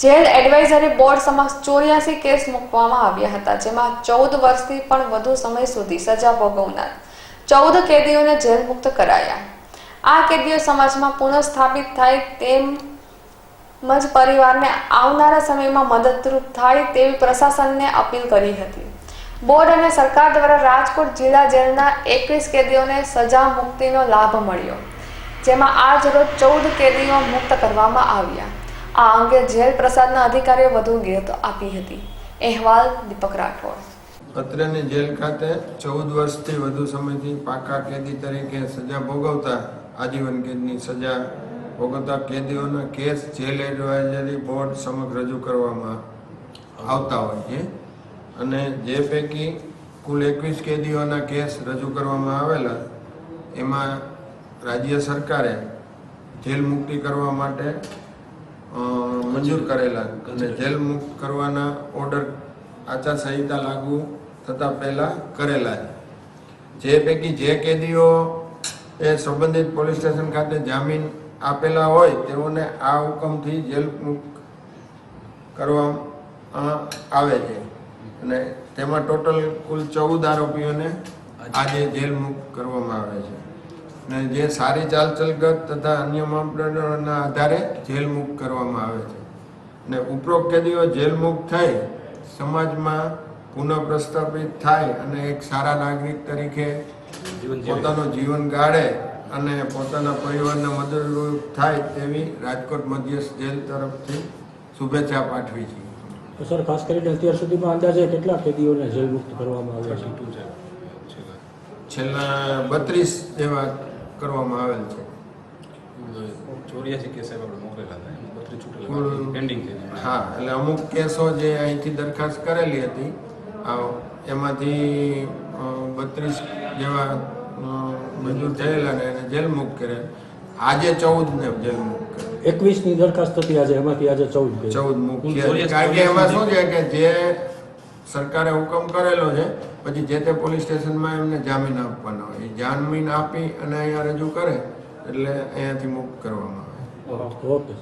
Jail advisory board સમક્ષ ચોર્યાસી case મૂકવામાં આવ્યા હતા, જેમાં ચૌદ વર્ષથી પણ વધુ સમય સુધી સજા ભોગવનાર ચૌદ કેદીઓને જેલ મુક્ત કરાયા. આ કેદીઓ સમાજમાં પુનઃસ્થાપિત થાય તેમ જ પરિવારને આવનારા સમયમાં મદદરૂપ થાય તેવી પ્રશાસનને અપીલ કરી હતી. બોર્ડ અને સરકાર દ્વારા રાજકોટ જિલ્લા જેલના એકવીસ કેદીઓને સજા મુક્તિનો લાભ મળ્યો, જેમાં આજ રોજ ચૌદ કેદીઓ મુક્ત કરવામાં આવ્યા. આ અંગે જેલ પ્રસાદના અધિકારીઓ વધુ વિગતો આપી હતી. અહેવાલ દીપક રાઠોડ. અત્રેની જેલ ખાતે ચૌદ વર્ષથી વધુ સમયથી પાકા કેદી તરીકે સજા ભોગવતા આજીવન કેદની સજા ભોગવતા કેદીઓના કેસ જેલ એડવાઇઝરી બોર્ડ સમક્ષ રજૂ કરવામાં આવતા હોય છે. અને જે પૈકી કુલ એકવીસ કેદીઓના કેસ રજૂ કરવામાં આવેલા, એમાં રાજ્ય સરકારે જેલ મુક્તિ કરવા માટે મંજૂર કરેલા. અને જેલ મુક્ત કરવાના ઓર્ડર આચારસંહિતા લાગુ થતા પહેલા કરેલા છે. જે પૈકી જે કેદીઓ એ સંબંધિત પોલીસ સ્ટેશન ખાતે જામીન આપેલા હોય તેઓને આ હુકમથી જેલ મુક્ત કરવામાં આવે છે. અને તેમાં ટોટલ કુલ ચૌદ આરોપીઓને આજે જેલ મુક્ત કરવામાં આવે છે. અને જે સારી ચાલચલગત તથા અન્ય માપદંડોના આધારે જેલ મુક્ત કરવામાં આવે છે. અને ઉપરોક્ત કેદીઓ જેલ મુક્ત થઈ સમાજમાં પુનઃ પ્રસ્થાપિત થાય અને એક સારા નાગરિક તરીકે પોતાનું જીવન ગાળે અને પોતાના પરિવારને મદદરૂપ થાય તેવી રાજકોટ મધ્યસ્થ જેલ તરફથી શુભેચ્છા પાઠવી છે. તો સર ખાસ કરીને અત્યાર સુધીમાં અંદાજે કેટલા કેદીઓને જેલ મુક્ત કરવામાં આવ્યા છે? છેલ્લા બત્રીસ જેવા કરવામાં આવેલ છે. ચોર્યાસી કેસ આપણે મોકલેલા હતા. બત્રીસ છૂટેલા પેન્ડિંગ હા એટલે અમુક કેસો જે અહીંથી દરખાસ્ત કરેલી હતી આ એમાંથી બત્રીસ જેવા મંજૂર થયેલા ને એને જેલ મુક્ત કર્યા. આજે ચૌદ ને જેલ મુક્ત કર્યા. એકવીસની દરખાસ્ત હતી આજે એમાંથી આજે ચૌદ ચૌદ. ચોર્યાસી- કારણ કે એમાં શું છે કે જે સરકારે હુકમ કરેલો છે, પછી જે તે પોલીસ સ્ટેશનમાં એમને જામીન આપવાનો હોય. એ જામીન આપી અને અહીંયા રજૂ કરે, એટલે અહીંયાથી મુક્ત કરવામાં આવે. ઓકે